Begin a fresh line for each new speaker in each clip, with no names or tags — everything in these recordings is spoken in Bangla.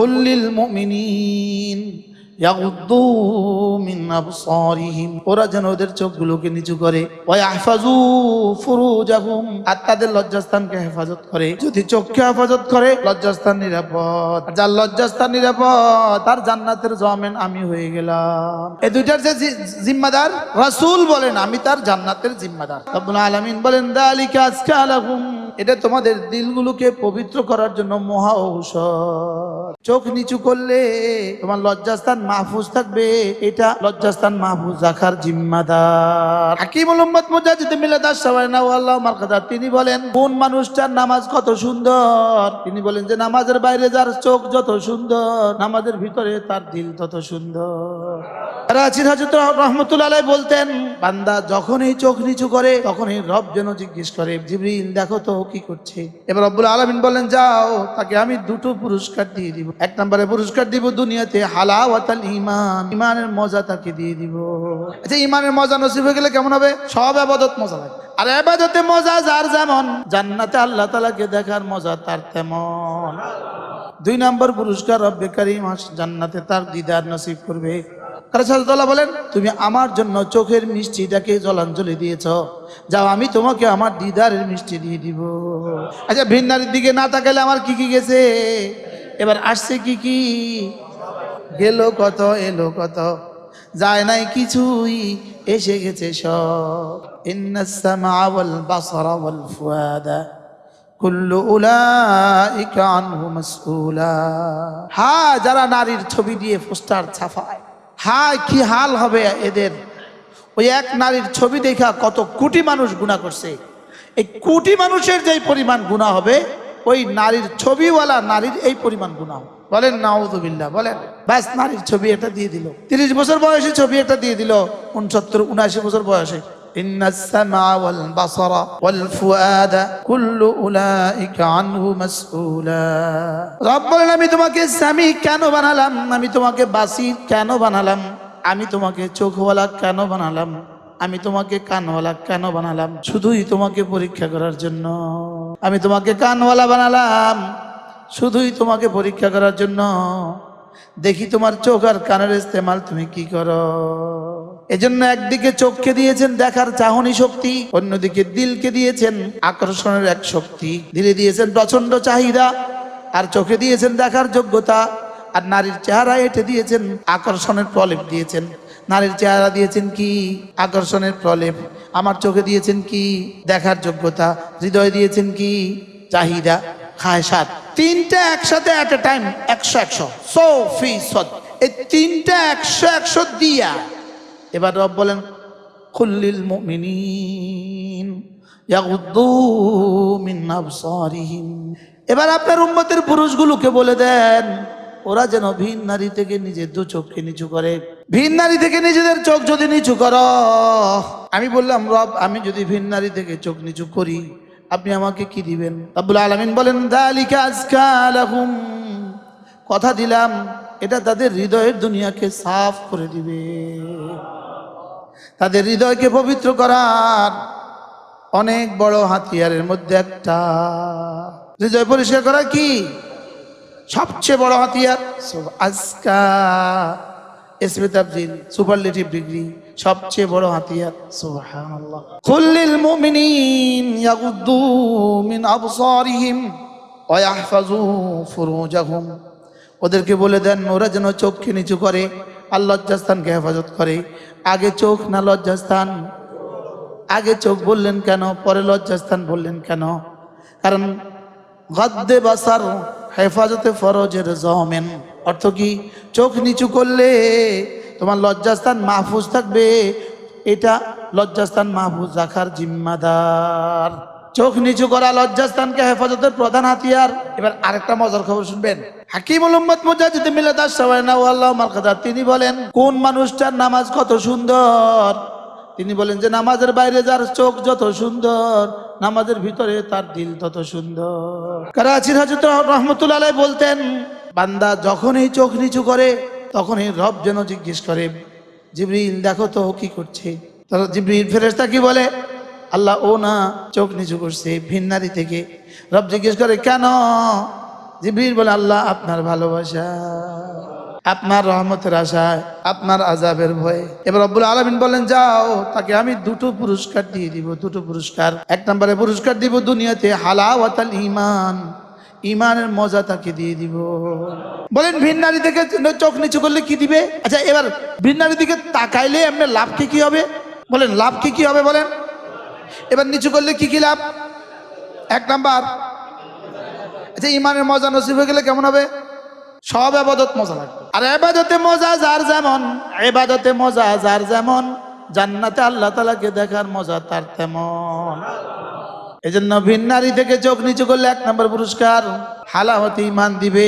قل للمؤمنين. ওরা যেন ওদের চোখগুলোকে নিচু করে। আর তাদের লজ্জাস্থানকে হেফাজত করে। যদি চোখকে হেফাজত করে, লজ্জাস্থান নিরাপদ। যার লজ্জাস্থান নিরাপদ, তার জান্নাতের জমেন আমি হয়ে গেলাম। এ দুইটার যে জিম্মাদার, রাসুল বলেন, আমি তার জান্নাতের জিম্মাদার। আলমিন বলেন, দালিকা আজকে আলাহুম এটা তোমাদের দিলগুলোকে পবিত্র করার জন্য মহা ঔষধ। চোখ নিচু করলে তোমার লজ্জাস্থান মাহফুজ থাকবে, এটা লজ্জাস্থান মাহফুজ রাখার জিম্মাদার। হাকিম মোহাম্মদ মুজাহিদ মিলাদাস সাবানা আল্লাহ মারকাদা তিনি বলেন, কোন মানুষটার নামাজ কত সুন্দর? তিনি বলেন যে, নামাজের বাইরে যার চোখ যত সুন্দর, নামাজের ভিতরে তার দিল তত সুন্দর। রাচির হজরত রহমতুল্লাহ বলতেন, বান্দা যখনই চোখ নিচু করে, তখনই রব যেন জিজ্ঞেস করে, জিবরিল, দেখো তো কি করছে? এবার রব্বুল আলমিন বলেন যাও, তাকে আমি দুটো পুরস্কার দিয়ে দিব। এক নম্বরে পুরস্কার দিব দুনিয়াতে হালাওয়াতাল ইমান, ইমানের মজা তাকে দিয়ে দিব। আচ্ছা ইমানের মজা নসিব হয়ে গেলে কেমন হবে? সব আবাদত মজা লাগে আর আবাদতে মজা যার যেমন, জান্নাতে আল্লাহ তালাকে দেখার মজা তার তেমন। দুই নম্বর পুরস্কার, রব্বে কারিম জান্নাতে তার দিদার নসিব করবে। বলেন, তুমি আমার জন্য চোখের মিষ্টিটাকে জলাঞ্জলি দিয়েছ, যাও, আমি তোমাকে আমার দিদারের মিষ্টি দিয়ে দিব। আচ্ছা ভিন্নারির দিকে না তাকালে আমার কি কি গেছে? এবার আসছে কি কি? গেল কত, এলো কত, যায় নাই কিছুই, এসে গেছে সব। ইন্নাসমা ওয়াল বাসারা ওয়াল ফুয়াদা কুল্লু উলাইকা আনহু মাসউলা। হ্যাঁ যারা নারীর ছবি দিয়ে পোস্টার ছাপায় হ্যাঁ কি হাল হবে এদের? ওই এক নারীর ছবি দেখা কত কোটি মানুষ গুণা করছে। এই কোটি মানুষের যেই পরিমাণ গুণা হবে, ওই নারীর ছবিওয়ালা নারীর এই পরিমাণ গুণা হবে। বলেন নাউদুবিল্লাহ বলেন ব্যাস নারীর ছবি একটা দিয়ে দিল তিরিশ বছর বয়সে ছবি একটা দিয়ে দিল উনসত্তর উনআশি বছর বয়সে إن السمع والبصر والفؤاد كل أولئك عنه مسؤولا রব বলেন আমি তোমাকে স্বামী কেন বানালাম আমি তোমাকে বাসির কেন বানালাম আমি তোমাকে চোখওয়ালা কেন বানালাম আমি তোমাকে কানওয়ালা কেন বানালাম শুধুই তোমাকে পরীক্ষা করার জন্য আমি তোমাকে কানওয়ালা বানালাম শুধুই তোমাকে পরীক্ষা করার জন্য। দেখি তোমার চোখ আর কানের ইস্তেমাল তুমি কি করো। এজন্য একদিকে চোখকে দিয়েছেন দেখার চাহনি শক্তি, অন্যদিকে দিলকে দিয়েছেন আকর্ষণের এক শক্তি। দিলে দিয়েছেন প্রচণ্ড চাহিদা, আর চোখে দিয়েছেন দেখার যোগ্যতা, আর নারীর চেহারা এটে দিয়েছেন আকর্ষণের প্রলেপ দিয়েছেন। নারীর চেহারা দিয়েছেন কি? আকর্ষণের প্রলেপ। আমার চোখে দিয়েছেন কি? দেখার যোগ্যতা। হৃদয় দিয়েছেন কি? চাহিদা। খায় সাত। তিনটা একসাথে অ্যাট এ টাইম একশো একশো। সো ফি সদ। এই তিনটা একশো একশো দিয়া। এবার রব বলেন খুল্লিল মুমিনিন ইয়াগুদ্দু মিন আবসারিহিম। এবার আপনার উম্মতের পুরুষগুলোকে বলে দেন, ওরা যেন ভিন নারী থেকে নিজের দু চোখকে নিচু করে। ভিন নারী থেকে নিজেদের চোখ যদি নিচু করো। আমি বললাম, রব, আমি যদি ভিন নারী থেকে চোখ নিচু করি আপনি আমাকে কি দিবেন? আব্বুল আলমিন বলেন কথা দিলাম, এটা তাদের হৃদয়ের দুনিয়াকে সাফ করে দিবে। তাদের হৃদয়কে পবিত্র করার অনেক বড় হাতিয়ারের মধ্যে একটা। হৃদয় পরিষ্কার করা কি? সবচেয়ে বড় হাতিয়ার আজকা। এসবে তাবজিল সুপারলেটিভ ডিগ্রি, সবচেয়ে বড় হাতিয়ার। সুবহানাল্লাহ। কুল্লিল মুমিনিন ইয়াগুদ্দু মিন আবসারিহিম ওয়া ইয়াহফাজু ফুরুজাহুম। ওদেরকে বলে দেন, ওরা যেন চোখকে নিচু করে, আর লজ্জাস্থানকে হেফাজত করে। আগে চোখ না লজ্জাস্থান? আগে চোখ বললেন কেন? পরে লজ্জাস্থান বললেন কেন? কারণ, গদ্দে বাসার হেফাজতে ফরজের জমেন। অর্থ কি? চোখ নিচু করলে তোমার লজ্জাস্থান মাহফুজ থাকবে। এটা লজ্জাস্থান মাহফুজ রাখার জিম্মাদার। চোখ নিচু করা লজ্জাস্থানকে হেফাজতের প্রধান হাতিয়ার। এবার আরেকটা মজার খবর শুনবেন। হাকিম তিনি বলেন, কোন মানুষটার নামাজ কত সুন্দর? তিনি বলেন যে, নামাজের বাইরে যার চোখ যত সুন্দর নামাজের ভিতরে তার দিল তত সুন্দর। করাচির রহমতুল্লাহ আলাই বলতেন, বান্দা যখনই চোখ নিচু করে, তখনই রব যেন জিজ্ঞেস করে, জিবরিল, দেখো তো কি করছে? তখন জিবরিল ফেরেশতা কি বলে, আল্লাহ, ও না, চোখ নিচু করছে, ভিন্নারি থেকে। রব জিজ্ঞেস করে, কেন? জিবরিল বলে, আল্লাহ, আপনার ভালোবাসা। আপনার রহমতের আশায়, আপনার আজাবের ভয়ে। এবার রব্বুল আলমিন বলেন যাও, তাকে আমি দুটো পুরস্কার দিয়ে দিব, দুটো পুরস্কার। এক নম্বরে পুরস্কার দিব দুনিয়াতে হালাওয়াতাল ইমান ইমানের মজা তাকে দিয়ে দিব। বলেন ভিন্নারি থেকে চোখ নিচু করলে কি দিবে? আচ্ছা এবার ভিন্নারি দিকে তাকাইলে এমনি লাভ কি কি হবে? বলেন, লাভ কি কি হবে বলেন? এবার নিচু করলে কি কি লাভ? এক নাম্বার আচ্ছা ইমানের মজা নসিব হয়ে গেলে কেমন হবে? সব আবাদত মজা লাগবে। আর এবাদতে মজা যার যেমন এবাদতে মজা যার যেমন, জান্নাতে আল্লাহ তালাকে দেখার মজা তার তেমন। এই জন্য ভিন্নারি থেকে চোখ নিচু করলে এক নম্বর পুরস্কার হালাহতে ইমান দিবে,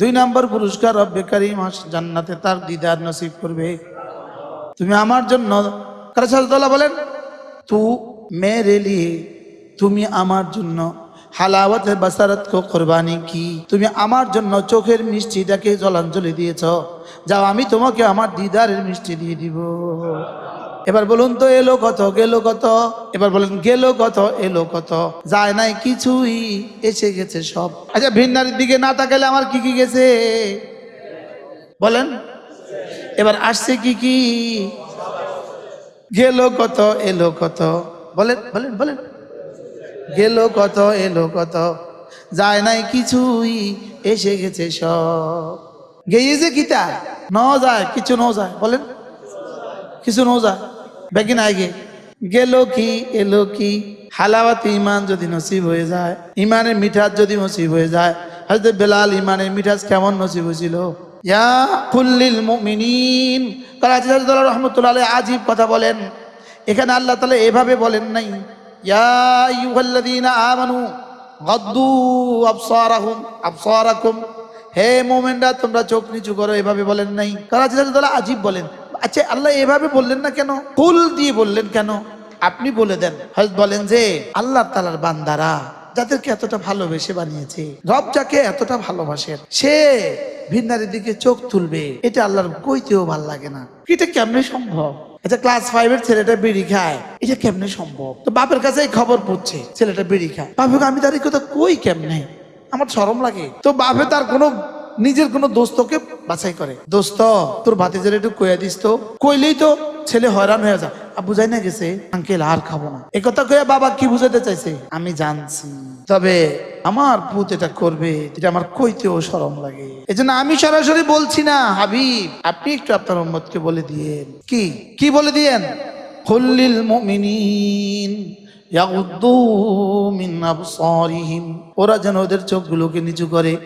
দুই নম্বর পুরস্কার রব্বে কারিম জান্নাতে তার দিদার নসিব করবে। তুমি আমার জন্য কারাসাল্লাহ বলেন? তু মেরে লিয়ে, তুমি আমার জন্য হালাওয়াত বাসারত কো কোরবানি কি। তুমি আমার জন্য চোখের মিষ্টিটাকে জলাঞ্জলি দিয়েছ। যাও, আমি তোমাকে আমার দিদারের মিষ্টি দিয়ে দিব। এবার বলুন তো, এলো কত, গেল কত? এবার বলেন, গেল কত, এলো কত? যায় নাই কিছুই, এসে গেছে সব। আচ্ছা ভিন্নারির দিকে না তাকালে আমার কি কি গেছে? বলেন। এবার আসছে কি কি? গেল কত, এলো কত? বলেন বলেন বলেন। গেল কত, এলো কত, যায় নাই কিছুই, এসে গেছে সব। গেয়েছে কিতা ন যায়, কিছু ন যায়, বলেন। কিছু ন যায়, বেকি নাই গে। গেল কি, এলো কি? হালাওয়াত ইমান যদি নসিব হয়ে যায় ইমানের মিঠাস যদি নসিব হয়ে যায় হয়তো বেলাল ইমানের মিঠাস কেমন নসিব হয়েছিল? ইয়া কুল্লিল মুমিনিন। কারাজি রহমতুল্লাহ আলাইহি, আজীব কথা বলেন। এখানে আল্লাহ তাআলা এভাবে বলেন নাই। ইয়া আইয়ুহাল্লাযীনা আমানু গাদ্দু আবসারাহুম, আবসারাকুম। হে মোমেনরা, তোমরা চোখ নিচু করো, এভাবে বলেন নাই। তাআলা আজীব বলেন? আচ্ছা আল্লাহ এভাবে বললেন না কেন? কুল দিয়ে বললেন কেন? আপনি বলে দেন। বলেন যে, আল্লাহ তালার বান্দারা যাদেরকে এতটা ভালোবেসে বানিয়েছে রব যাকে এতটা ভালোবাসেন, সে ভিন্নারের দিকে চোখ তুলবে। এটা আল্লাহর কইতেও ভালো লাগে না। এটা কেমনে সম্ভব? আচ্ছা ক্লাস ফাইভের ছেলেটা বিড়ি খায়। এটা কেমনে সম্ভব? তো বাপের কাছে খবর পড়ছে, ছেলেটা বিড়ি খায়। বাপকে আমি তার কথা কই কেমনে? আমার সরম লাগে। তো বাপে তার কোনো নিজের কোনো দোস্তকে বাছাই করে। দোস্ত, তোর ভাতিজার একটু কইয়া দিস তো। কইলেই তো ছেলে হয়রান হয়ে যায়। বুঝাই না গেছে, আঙ্কেল আর খাব না। এ কথা কইয়া বাবা কি বুঝাতে চাইছে? আমি জানছি। তবে আমার পুত এটা করবে, এটা আমার কইতেও শরম লাগে। এই জন্য আমি সরাসরি বলছি না, হাবিব, আপনি একটু আপনার উম্মতকে বলে দিয়েন। কি? কি বলে দিয়েন? খুল্লিল মুমিনিন। মিন ওরা যেন ওদের চোখগুলোকে নিচু করে।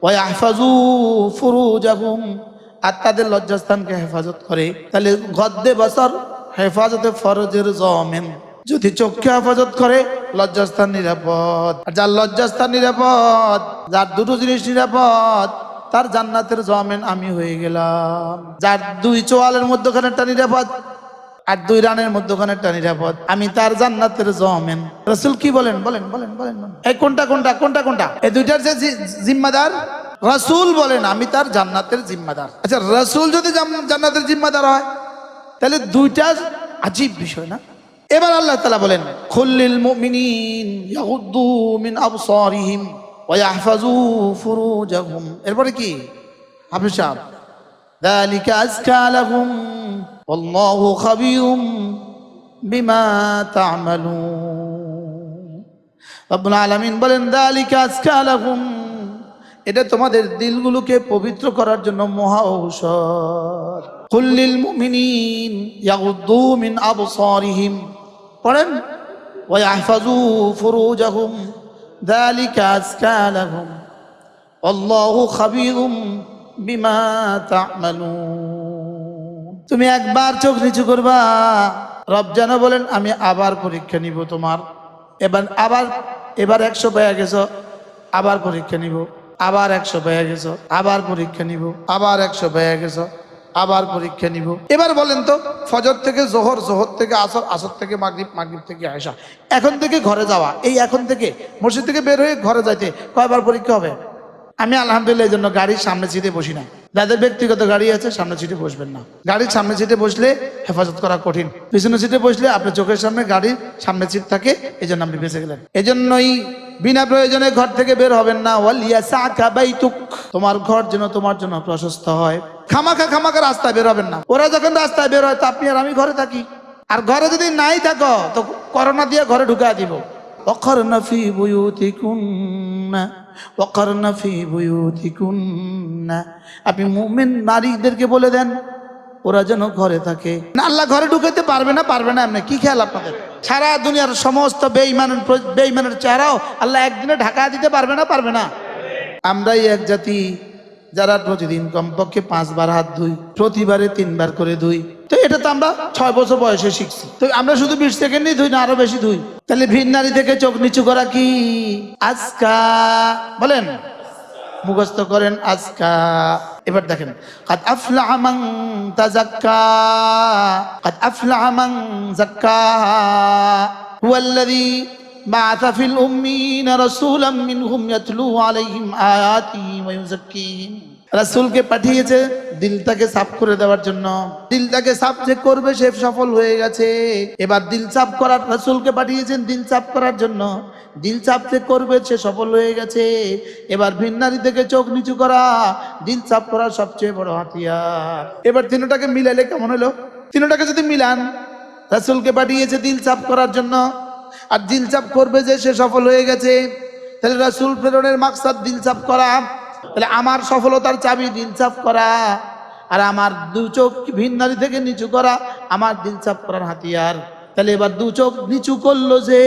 ফুরুজাহুম। আর তাদের লজ্জাস্থানকে হেফাজত করে। তাহলে গদ্দে বসর হেফাজতে ফরজের জমেন। যদি চোখকে হেফাজত করে, লজ্জাস্থান নিরাপদ। যার লজ্জাস্থান নিরাপদ, যার দুটো জিনিস নিরাপদ, তার জান্নাতের জমেন আমি হয়ে গেলাম। যার দুই চোয়ালের মধ্যখানেরটা নিরাপদ আর দুই রানের মধ্যখানেরটা নিরাপদ। আমি তার জান্নাতের জমেন রসুল কি বলেন? বলেন বলেন বলেন এই কোনটা কোনটা কোনটা কোনটা? এই দুইটার যে জিম্মাদার? রসুল বলেন, আমি তার জান্নাতের জিম্মাদার। আচ্ছা রসুল যদি জান্নাতের জিম্মাদার হয়, তাহলে দুইটা আজীব বিষয় না? এবার আল্লাহ তালা বলেন, খুল্লিল মুমিনিন ইয়াগুদ্দু মিন আবসারিহিম ওয়া ফুরুজাহুম। এরপরে কি? হাফিজ সাহেব, দালিকা আজকা লাহুম والله خبير بما تعملون রব্বুল আলামিন বলেন দালিকা আজকা লাহুম এটা তোমাদের দিলগুলোকে পবিত্র করার জন্য মহা ঔষধ কুল্লিল মুমিনিন ইয়াগুদ্দু মিন আবসারিহিম পড়েন ওয়া ইয়াহফাজু ফুরুজাহুম দালিকা আজকা লাহুম আল্লাহু খাবীরুম বিমা তা'মালুন তুমি একবার চোখ নিচু করবা। রব যেন বলেন, আমি আবার পরীক্ষা নিব তোমার। এবার, আবার, এবার একশো পেয়ে গেছ, আবার পরীক্ষা নিব। আবার একশো পেয়ে গেছো, আবার পরীক্ষা নিব। আবার একশো পেয়ে গেছো, আবার পরীক্ষা নিব। এবার বলেন তো, ফজর থেকে জোহর জোহর থেকে আসর আসর থেকে মাগরিব মাগরিব থেকে আয়সা। এখন থেকে ঘরে যাওয়া, এই এখন থেকে। মসজিদ থেকে বের হয়ে ঘরে যাইতে কয়বার পরীক্ষা হবে? আমি আলহামদুলিল্লাহ, এই জন্য গাড়ির সামনে সিটে বসি না। যাদের ব্যক্তিগত গাড়ি আছে, সামনে সিটে বসবেন না। গাড়ির সামনে সিটে বসলে হেফাজত করা কঠিন। পিছনে সিটে বসলে আপনার চোখের সামনে গাড়ির সামনে সিট থাকে এই জন্য আপনি বেঁচে গেলেন। এজন্যই বিনা প্রয়োজনে ঘর থেকে বের হবেন না। তোমার ঘর যেন তোমার জন্য প্রশস্ত হয়। খামাখা খামাখা রাস্তায় বের হবেন না। ওরা যখন রাস্তায় বের হয়, তো আপনি আর আমি ঘরে থাকি। আর ঘরে যদি নাই থাকো, তো করোনা দিয়ে ঘরে ঢুকায় দিব। وقرن في بيوتكن وقرن في بيوتكن আপনি মুমিন নারীদেরকে বলে দেন ওরা যেন ঘরে থাকে না আল্লাহ ঘরে ঢুকাইতে পারবে না পারবে না এমনি কি খেয়াল আপনাদের সারা দুনিয়ার সমস্ত বেইমানের প্র- বেইমানের চেহারাও আল্লাহ একদিনে ঢাকা দিতে পারবে না পারবে না আমরাই এক জাতি যারা প্রতিদিন কমপক্ষে পাঁচবার হাত ধুই প্রতিবারে তিনবার করে ধুই তো এটা তো আমরা ছয় বছর বয়সে শিখছি তো আমরা শুধু বিশ সেকেন্ডই ধুই না আরো বেশি ধুই তাহলে ভিন নারী থেকে চোখ নিচু করা কি আজকা বলেন মুখস্থ করেন আজকা এবার দেখেন কাদ আফলাহ মান তাজাক্কা কাদ আফলাহ মান যাক্কা হুয়াল্লাযী بعث في الأمين رسولا منهم يتلو عليهم آياته ويزكيهم রাসূলকে পাঠিয়েছে দিলটাকে সাফ করে দেওয়ার জন্য। দিলটাকে সাফ যে করবে সে সফল হয়ে গেছে। এবার দিল সাফ করার, রাসূলকে পাঠিয়েছেন দিল সাফ করার জন্য। দিল সাফ যে করবে সে সফল হয়ে গেছে। এবার ভিন্নারি থেকে চোখ নিচু করা, দিল সাফ করার সবচেয়ে বড় হাতিয়ার। এবার তিনটাকে মিলালে কেমন হলো? তিনটাকে যদি মিলান, রাসুলকে পাঠিয়েছে দিল সাফ করার জন্য। আর দিল চাপ করবে যে সে সফল হয়ে গেছে। তাহলে রাসুল প্রেরণের মাকসাদ দিল চাপ করা। তাহলে আমার সফলতার চাবি চাপ করা, আর আমার দু চোখ ভিন্নারি থেকে নিচু করা, আমার দিল চাপ করার হাতিয়ার। তাহলে এবার দু চোখ নিচু করল যে,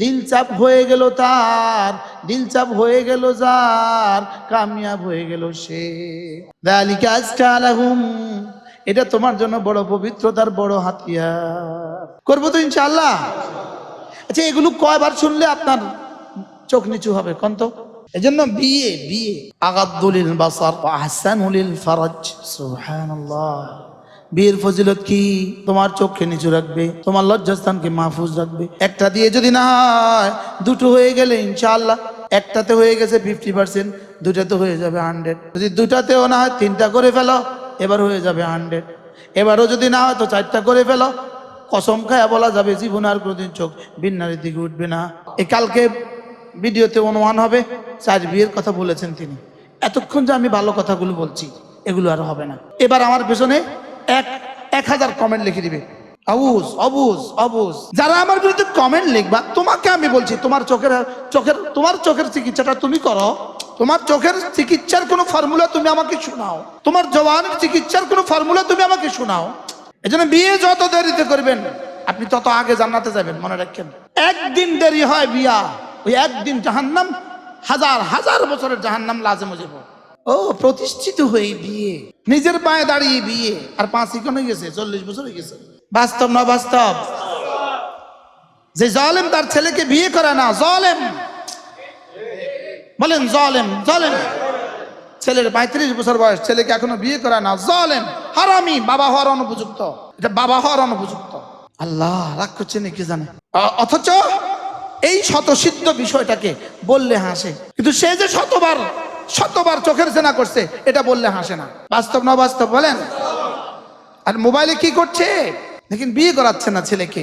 দিল চাপ হয়ে গেল তার, দিল চাপ হয়ে গেল যার, কামিয়াব হয়ে গেল সে। এটা তোমার জন্য বড় পবিত্রতার বড় হাতিয়ার। করব তো ইনশাল্লাহ আচ্ছা এগুলো কয়বার শুনলে আপনার চোখ নিচু হবে? কন্ত। এজন্য বিয়ে বিয়ে। আগাদ্দুলিল বাসার আহসানুলিল ফারাজ। সুবহানাল্লাহ। বিয়ের ফজিলত কি? তোমার চোখকে নিচু রাখবে, তোমার লজ্জাস্থানকে মাহফুজ রাখবে। একটা দিয়ে যদি না হয়, দুটো হয়ে গেলে ইনশাআল্লাহ। একটাতে হয়ে গেছে ফিফটি পার্সেন্ট দুটাতে হয়ে যাবে হান্ড্রেড যদি দুটাতেও না হয়, তিনটা করে ফেলো, এবার হয়ে যাবে হান্ড্রেড এবারও যদি না হয়, তো চারটা করে ফেলো। কসম খায়া বলা যাবে, জীবন আর কোনোদিন চোখ বিন্নারের দিকে উঠবে না। এই কালকে ভিডিওতে অনুমান হবে, চার বিয়ের কথা বলেছেন তিনি। এতক্ষণ যে আমি ভালো কথাগুলো বলছি, এগুলো আর হবে না। এবার আমার পেছনে এক এক হাজার কমেন্ট লিখে দিবে। অবুজ অবুজ অবুজ। যারা আমার বিরুদ্ধে কমেন্ট লিখবা, তোমাকে আমি বলছি, তোমার চোখের চোখের, তোমার চোখের চিকিৎসাটা তুমি করো। তোমার চোখের চিকিৎসার কোনো ফর্মুলা তুমি আমাকে শোনাও। তোমার জওয়ানের চিকিৎসার কোনো ফর্মুলা তুমি আমাকে শোনাও। এজন্য বিয়ে যত দেরিতে করবেন, আপনি তত আগে জান্নাতে যাবেন, মনে রাখেন। একদিন দেরি হয় বিয়া। ওই একদিন জাহান্নাম হাজার হাজার বছরের জাহান্নাম লাজে মজিব ও প্রতিষ্ঠিত হয়ে বিয়ে। নিজের পায়ে দাঁড়িয়ে বিয়ে আর পাঁচ ইকন হয়ে গেছে চল্লিশ বছর হয়ে গেছে। বাস্তব না বাস্তব যে জলেম তার ছেলেকে বিয়ে করে না জলেম। বলেন জলেম জলেম। ছেলের পঁয়ত্রিশ বছর বয়স ছেলেকে এখনও বিয়ে করে না জলেম। হারামি বাবা হওয়ার অনুপযুক্ত। এটা বাবা হওয়ার অনুপযুক্ত। আল্লাহ রাগ করছে নাকি জানে অথচ এই শতসিদ্ধ বিষয়টাকে বললে হাসে। কিন্তু সে যে শতবার শতবার চোখের সেনা করছে, এটা বললে হাসে না। বাস্তব না বাস্তব বলেন? আর মোবাইলে কি করছে? দেখেন বিয়ে করাচ্ছে না ছেলেকে।